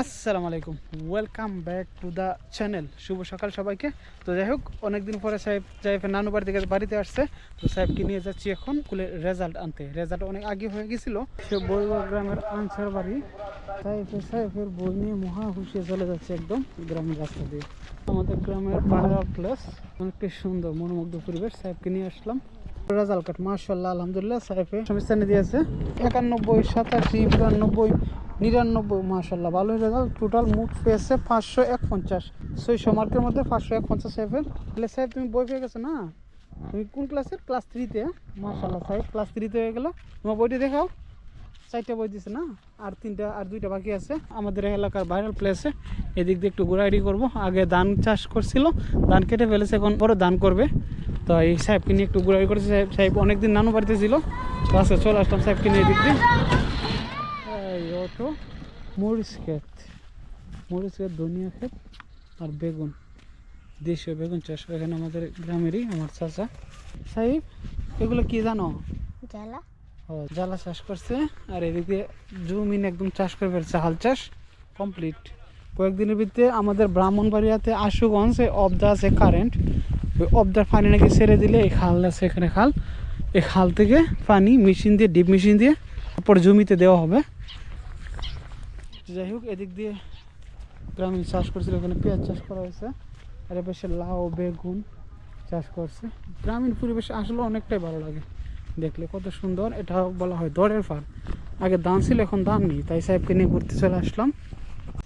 আসসালামু আলাইকুম। Welcome back to the channel শুভ সকাল সবাইকে। তো যাই হোক, অনেকদিন পরে সাহেব সাহেবের নানু বাড়ি থেকে বাড়িতে আসছে। তো সাহেবকে নিয়ে যাচ্ছি এখন স্কুলের রেজাল্ট আনতে। রেজাল্ট অনেক আগে হয়ে গেছিল। সে বইবা গ্রামের আনসার বাড়ি। সাহেবের সাহেবের বই নিয়ে মহা হুশিয়ে চলে যাচ্ছে একদম গ্রামের রাস্তা দিয়ে। আমাদের গ্রামের পাহাড় প্লেস অনেকটা সুন্দর, মনোমুগ্ধ পরিবেশ। সাহেবকে নিয়ে আসলাম। রেজাল্ট কাট মার্শাল্লাহ আলহামদুলিল্লাহ, সাহেবে সমস্যানে দিয়েছে। একানব্বই, সাতাশি, বিরানব্বই নিরানব্বই মার্শাল্লাহ ভালোই রেজাল্ট টোটাল মুখ পেয়েছে পাঁচশো এক পঞ্চাশ ছয়শো মার্কের মধ্যে পাঁচশো এক পঞ্চাশ সাহেবের তাহলে সাহেব তুমি বই পেয়ে গেছো না? তুমি কোন ক্লাসের ক্লাস থ্রিতে মার্শাল্লাহ সাহেব ক্লাস থ্রিতে হয়ে গেলো। তোমার বইটি দেখাও। চারটা বই দিছে না? আর তিনটা, আর দুইটা বাকি আছে। আমাদের এলাকার ভাইরাল প্লেসে এদিক দিয়ে একটু ঘোরাঘুরি করব। আগে ধান চাষ করছিল। ধান কেটে ফেলেছে, এখন পরে ধান করবে। তো এই সাহেবকে নিয়ে একটু ঘোরাঘুরি করেছে। সাহেব সাহেব অনেকদিন নানু বাড়িতে ছিল। তো আজকে চলে আসলাম সাহেবকে নিয়ে এদিক দিয়ে। অটো মরিচ ক্ষেত। মরিচ ক্ষেত ধনিয়া ক্ষেত আর বেগুন দেশীয় বেগুন চাষ এখানে আমাদের গ্রামেরই আমার চাচা। সাহেব এগুলো কি জানো? জ্বালা। ও জ্বালা চাষ করছে আর এদিকে জমিন একদম চাষ করে ফেলছে হাল চাষ কমপ্লিট। কয়েকদিনের ভিতরে আমাদের ব্রাহ্মণবাড়িয়াতে আশুগঞ্জ এই অবদা আছে কারেন্ট ওই অবদার পানি নাকি ছেড়ে দিলে এই খাল আছে এখানে খাল। এই খাল থেকে পানি মেশিন দিয়ে ডিপ মেশিন দিয়ে তারপর জমিতে দেওয়া হবে। যাই হোক, এদিক দিয়ে গ্রামীণ চাষ করছিল ওখানে পেঁয়াজ চাষ করা হয়েছে। আর এ পাশে লাউ, বেগুন চাষ করছে। গ্রামীণ পরিবেশ আসলে অনেকটাই ভালো লাগে দেখলে, কত সুন্দর। এটা বলা হয় দরের ফার আগে দাম ছিল, এখন দাম নেই। তাই সাহেবকে নিয়ে ঘুরতে চলে আসলাম।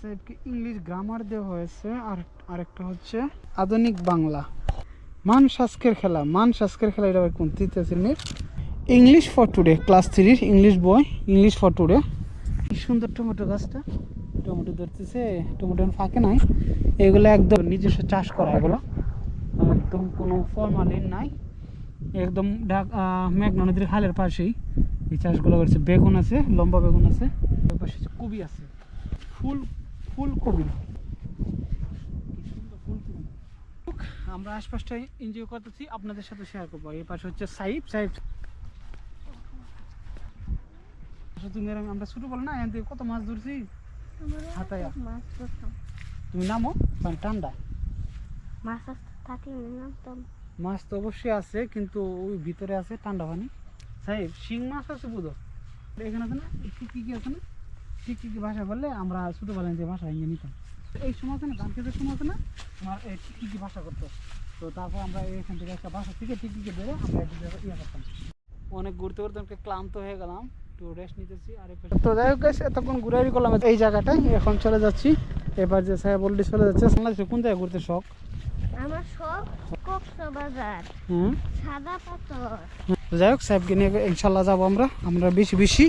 সাহেবকে ইংলিশ গ্রামার দেওয়া হয়েছে। আর আরেকটা হচ্ছে আধুনিক বাংলা। মান শাস্কের খেলা। মান শাস্কের খেলা এটা কোন তৃতীয় শ্রেণির? ইংলিশ ফর টুডে ক্লাস থ্রির ইংলিশ বই ইংলিশ ফর টুডে সুন্দর টমেটো গাছটা? টমেটো ধরতেছে, টমেটো ফাঁকে নাই। এগুলো একদম নিজস্ব চাষ করা এগুলো। একদম কোনো ফরমালিন নাই। একদম ঢাক মেঘনা নদীর খালের পাশেই এই চাষগুলো করছে। বেগুন আছে, লম্বা বেগুন আছে। পাশে কবি আছে। ফুল কি সুন্দর ফুলকপি। আমরা আশপাশটা এনজয় করতেছি, আপনাদের সাথে শেয়ার করব। এই পাশে হচ্ছে সাইব সাইব আচ্ছা, তুমি আমরা ছোট বল না এখান থেকে কত মাছ ধরছি? হাতায়া। মাছ ধরতাম। তুমি নামো? মানে ঠান্ডা মাছ নামতাম। মাছ তো অবশ্যই আছে কিন্তু ওই ভিতরে আছে ঠান্ডা পানি। সাহেব শিং মাছ আছে বুধ? এখানে আছে না কি কি কি আছে না? ঠিক কি কি ভাষা বললে আমরা ছোটোবেলায় যে ভাষা ইয়ে নিতাম। এই সময় আছে না ধান খেতের সময় আছে না ঠিক কি কি ভাষা করতো। তো তারপর আমরা এখান থেকে একটা ভাষা থেকে ঠিক কি কি বেরো আমরা ইয়ে করতাম। অনেক ঘুরতে ঘুরতে অনেক ক্লান্ত হয়ে গেলাম। একটু রেস্ট নিতেছি আর তো যাই হোক এতক্ষণ ঘুরাঘুরি করলাম এই জায়গাটায় এখন চলে যাচ্ছি। এবার যে সাহেব অলরেডি চলে যাচ্ছে বাংলাদেশে কোন জায়গায় ঘুরতে শখ? আমার সব কক্সবাজার সাদা পাথর। যাই হোক সাহেবকে নিয়ে ইনশাল্লাহ যাব আমরা। আমরা বেশি বেশি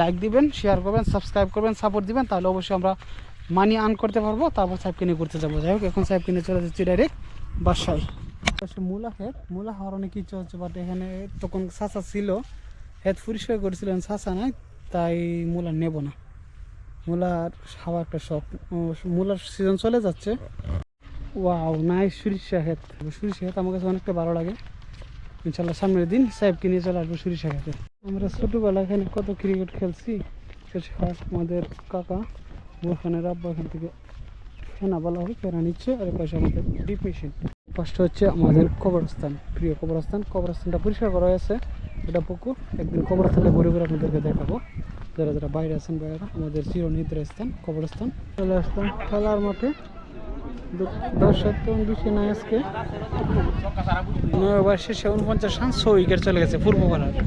লাইক দিবেন শেয়ার করবেন সাবস্ক্রাইব করবেন সাপোর্ট দিবেন তাহলে অবশ্যই আমরা মানি আর্ন করতে পারব তারপর সাহেবকে নিয়ে ঘুরতে যাব। যাই হোক এখন সাহেবকে নিয়ে চলে যাচ্ছি ডাইরেক্ট বাসায়। মূলা ক্ষেত মূলা হওয়ার অনেক ইচ্ছা হচ্ছে বাট এখানে তখন সাসা ছিল। হেদ পরিষ্কার করেছিলেন সাসা নাই, তাই মূলা নেব না। মূলার হাওয়া একটা শখ। মূলার সিজন চলে যাচ্ছে। ওয়াও নাই সরিষা হেত সরিষা হেত আমার কাছে অনেকটা ভালো লাগে। ইনশাল্লাহ সামনের দিন সাহেবকে নিয়ে চলে আসব সরিষা খেতে আমরা ছোটোবেলা এখানে কত ক্রিকেট খেলছি। আমাদের কাকা ওখানে আব্বা এখান থেকে ফেনা বলা হয় ফেনা নিচ্ছে আর পাশে আমাদের ডিপ মেশিন। পাশটা হচ্ছে আমাদের কবরস্থান। প্রিয় কবরস্থান। কবরস্থানটা পরিষ্কার করা হয়েছে। এটা পুকুর। একদিন কবরস্থানে ঘুরে ঘুরে আপনাদেরকে দেখাবো। যারা যারা বাইরে আছেন বাইরে আমাদের চিরনিদ্রা স্থান কবরস্থান। চলে আসলাম খেলার মাঠে। দু- দর্শক তো বেশি নাই আজকে। নয় ওভার শেষে উনপঞ্চাশ রান ছ উইকেট চলে গেছে পূর্ব পূর্ব রানে।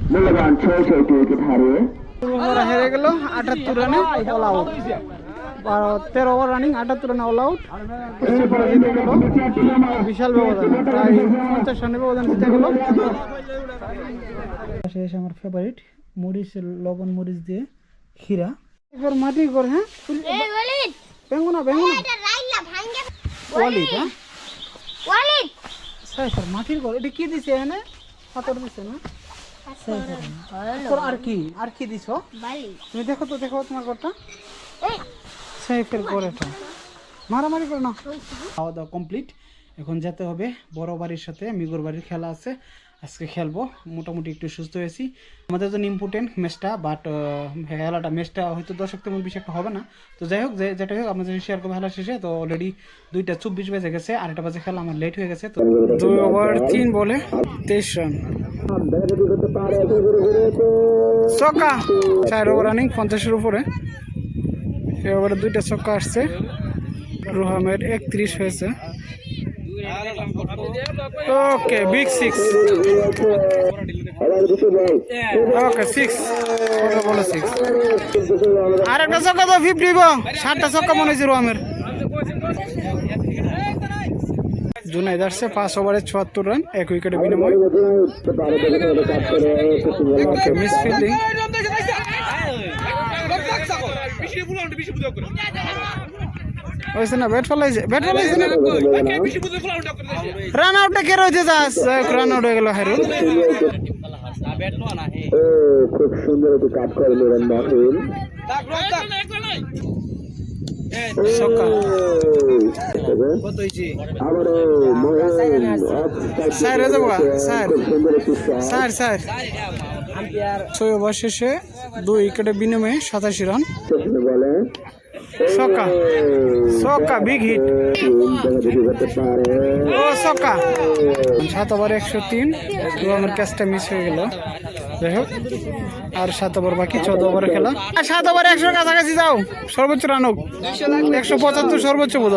তেরো ওভার রানিং বিশাল ব্যবধান পঞ্চাশ রানের ব্যবধান জিতে গেল। এসে আমার ফেভারিট মরিচ লবণ মরিচ দিয়ে ক্ষীরা। এবার মাটি কর হ্যাঁ? ওয়ালিদ বেঙ্গুনা বেঙ্গুনা। রাইলা হ্যাঁ? ওয়ালিদ সাইফার মাটির ঘর এটা কি দিছে এখানে? পাথর দিছে না? আর কি? আর কি দিছো? তুমি দেখো তো দেখো তোমার ঘরটা। সাইফের ঘর এটা। মারামারি করো না। খাওয়া দাওয়া কমপ্লিট এখন যেতে হবে। বড় বাড়ির সাথে মিগর বাড়ির খেলা আছে। আজকে খেলব। মোটামুটি একটু সুস্থ হয়েছি। আমাদের জন্য ইম্পর্টেন্ট ম্যাচটা বাট খেলাটা, ম্যাচটা হয়তো দর্শক তেমন বেশি একটা হবে না। তো যাই হোক যেটা হোক আমাদের শেয়ার করব খেলা শেষে। তো অলরেডি দুইটা চব্বিশ বেজে গেছে আরেকটা বাজে খেলা, আমার লেট হয়ে গেছে। তো দুই ওভার তিন বলে তেইশ রান ছক্কা, চার ওভার রানিং পঞ্চাশের উপরে। এই ওভারে দুইটা ছক্কা আসছে। রোহামের একত্রিশ হয়েছে। Okay big six okay six বলো সিক্স আর একটা ছক্কা তো ফিফটি সাতটা ছক্কা মনে হয়েছে রোহামের জুনাইদ আসছে, পাঁচ ওভারে চুয়াত্তর রান এক উইকেটে বিনিময়। মিস ফিল্ডিং হয়েছে না ব্যাট ফলাইছে ব্যাট ফলাইছে না রান আউটটা কে রয়েছে যাস রান আউট হয়ে গেল হারুন খুব সুন্দর একটি কাজ করে নিলেন হয়ে স্যার ছয় ওভার শেষে দুই উইকেটে বিনিময়ে সাতাশি রান বলে ছক্কা ছক্কা বিগ হিট ও ছক্কা সাত ওভার একশো তিন আমার ক্যাচটা মিস হয়ে গেল। যাই হোক, আর সাত ওভার বাকি, চোদ্দ ওভারের খেলা। আর সাত ওভার একশোর কাছাকাছি যাও, সর্বোচ্চ রান হোক। একশো পঁচাত্তর সর্বোচ্চ বোধ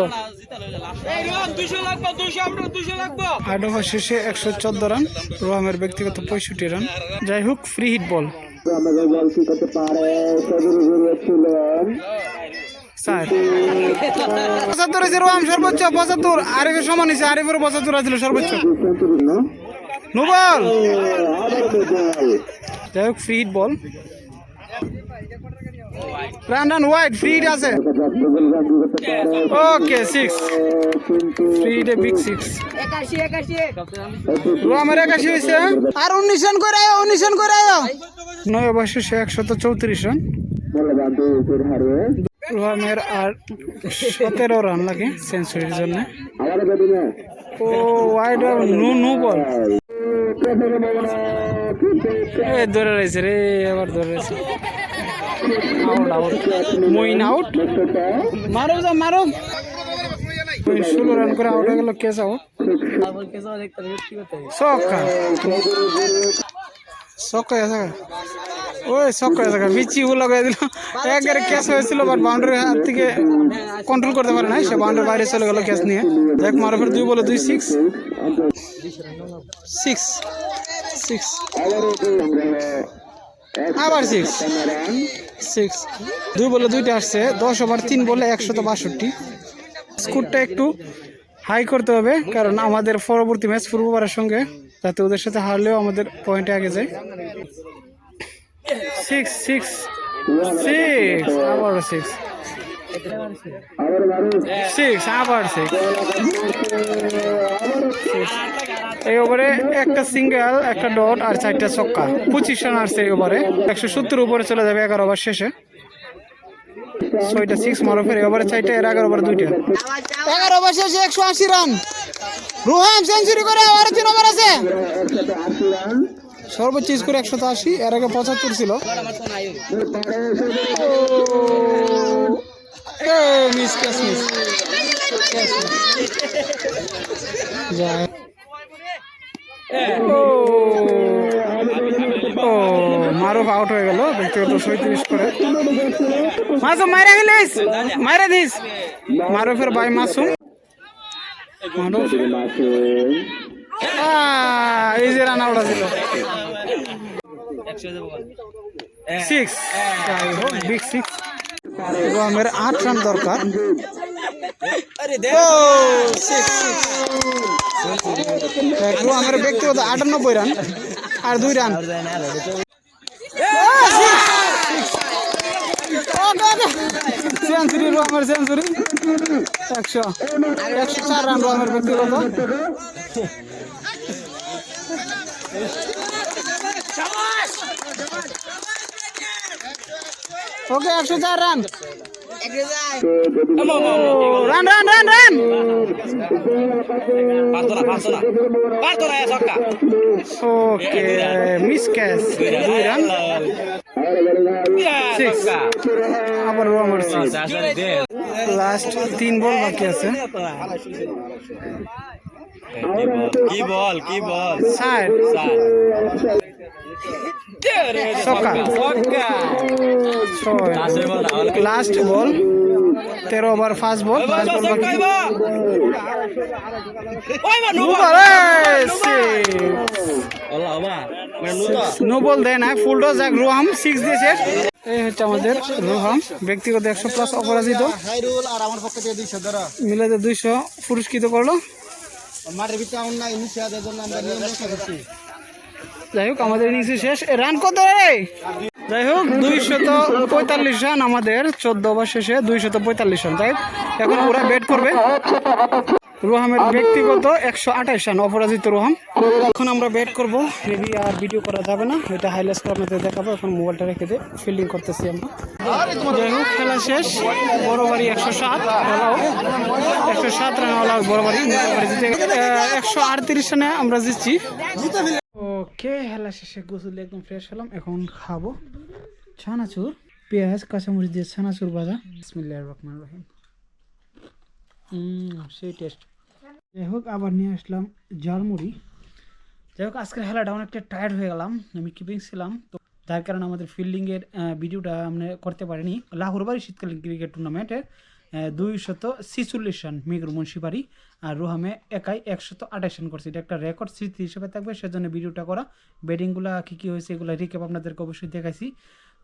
আট ওভার শেষে একশো চোদ্দ রান রোহামের ব্যক্তিগত পঁয়ষট্টি রান যাই হোক ফ্রি হিট বল আমাদের বল কি করতে পারে ছিলেন স্যার পঁচাত্তর হয়েছে রোহাম সর্বোচ্চ পঁচাত্তর। আরিফের সমান হয়েছে আরিফের পঁচাত্তর আছিল সর্বোচ্চ। No ball! বল যাই হোক free ball run run wide free আছে। ওকে সিক্স কিন্তু ফ্রি হিটে বিগ সিক্স রোহামের একাশি। হয়েছে আর উনিশ রান করে আয় উনিশ রান করে আয়। নয় ওভার একশত চৌত্রিশ রান। রোহামের আর সতেরো রান লাগে সেঞ্চুরির জন্য। ও ওয়াইড নো নো বল। ধরে রয়েছে রে, আবার ধরে রয়েছে। আউট আউট মইন আউট মারো যা, মারো। ষোলো রান করে আউট হয়ে গেল কেস আউট ছক্কা আছে ওই ছক্কা আছে বিচি ও লাগাই দিল। একবারে ক্যাচ হয়েছিল বাট বাউন্ডারি হাত থেকে কন্ট্রোল করতে পারে না সে বাউন্ডারি বাইরে চলে গেল ক্যাচ নিয়ে। দেখ, মারফের দুই বলে দুই সিক্স সিক্স সিক্স আবার সিক্স সিক্স দুই বলে দুইটা আসছে, দশ ওভার তিন বলে একশত বাষট্টি। স্কোরটা একটু হাই করতে হবে, কারণ আমাদের পরবর্তী ম্যাচ পূর্ববারের সঙ্গে, যাতে ওদের সাথে হারলেও আমাদের পয়েন্টে আগে যায়। সিক্স সিক্স সিক্স আবারও সিক্স সিক্স আবার সিক্স এই ওভারে একটা সিঙ্গেল একটা ডট আর চারটা ছক্কা। পঁচিশ রান আসছে এই ওভারে। একশো সত্তর উপরে চলে যাবে এগারো ওভার শেষে। ছয়টা সিক্স মারো ফের ওভারে চারটা, এর এগারো ওভার দুইটা। এগারো ওভার শেষে একশো আশি রান রোহাম সেঞ্চুরি করে আবার তিন ওভার আছে। সর্বোচ্চ স্কোর একশো আশি, এর আগে পঁচাত্তর ছিল। Miss catch miss? ও মারুফ আউট হয়ে গেল, ব্যক্তিগত সৈত্রিশ করে মাসুম, মাইরা গেলিস? মাইরা দিস। মারুফের ভাই মাসুম। মারুফ। এই যে রান আউট ছিল সিক্স বিগ সিক্স রোহামের আট রান দরকার। রোহামের ব্যক্তিগত আটানব্বই রান আর দুই রান। সেঞ্চুরি রোহামের সেঞ্চুরি একশো একশো চার রান রোহামের ব্যক্তিগত। ওকে একশো চার run. Run run run run. Okay miss catch. দুই রান। আবার আসলে দে লাস্ট তিন বল বাকি আছে। কি বল কি বল তাহলে লাস্ট বল তেরো ওভার ফার্স্ট বল ওই ফার্স্ট বল নো বল আল্লাহ বাবা মানে নো দেয় ফুল ডজ এক রোহাম সিক্স দিয়েছে এই হচ্ছে আমাদের রোহাম ব্যক্তিগত একশো প্লাস অপরাজিত। হাইরুল আর আমার পক্ষ থেকে দুইশো ধরো। মিলে দুইশো পুরস্কৃত করল। মাঠের ভিতরে আমার যাই হোক, আমাদের ইনিংস শেষ। রান কত রে? যাই হোক, দুইশত পঁয়তাল্লিশ রান আমাদের, চোদ্দ ওভার শেষে দুইশত পঁয়তাল্লিশ রান। যাই এখন ওরা ব্যাট করবে। রোহামের ব্যক্তিগত একশো আঠাশ রান, অপরাজিত রোহাম। এখন আমরা ব্যাট করব। হেভি আর ভিডিও করা যাবে না। এটা হাইলাইট করে আপনাদের দেখাবো। এখন মোবাইলটা রেখে দিয়ে ফিল্ডিং করতেছি আমরা। যাই হোক, খেলা শেষ। বড় বাড়ি একশো সাত একশো সাত রান অল আউট বড় বাড়ি জিতে একশো আটত্রিশ রানে আমরা জিতছি। ওকে হেলা শেষে গোসল একদম ফ্রেশ হলাম। এখন খাব। ছানাচুর, পেঁয়াজ, কাঁচামরিচ দিয়ে ছানাচুর ভাজা। বিসমিল্লাহির রহমানির রহিম। হুম সেই টেস্ট যাই হোক আবার নিয়ে আসলাম ঝালমুড়ি। যাই হোক আজকের খেলাটা অনেকটা টায়ার্ড হয়ে গেলাম, আমি কিপিং ছিলাম। তো যার কারণে আমাদের ফিল্ডিংয়ের ভিডিওটা আমরা করতে পারিনি। লাহোর বাড়ি শীতকালীন ক্রিকেট টুর্নামেন্টের দুইশত ছিচল্লিশ রান মেঘর মুন্সিপারি আর রোহামে একাই একশত আঠাশ রান করছে। এটা একটা রেকর্ড স্মৃতি হিসেবে থাকবে, সেজন্য ভিডিওটা করা। ব্যাটিংগুলো কী কী হয়েছে, এগুলো রিকেপ আপনাদেরকে অবশ্যই দেখাইছি।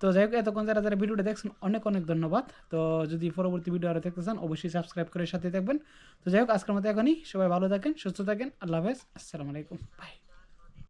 তো যাই হোক, এতক্ষণ যারা যারা ভিডিওটা দেখছেন, অনেক অনেক ধন্যবাদ। তো যদি পরবর্তী ভিডিও আরও দেখতে চান, অবশ্যই সাবস্ক্রাইব করে সাথে থাকবেন। তো যাই হোক, আজকের মতো এখনই। সবাই ভালো থাকেন, সুস্থ থাকেন। আল্লাহ হাফেজ। আসসালামু আলাইকুম। বাই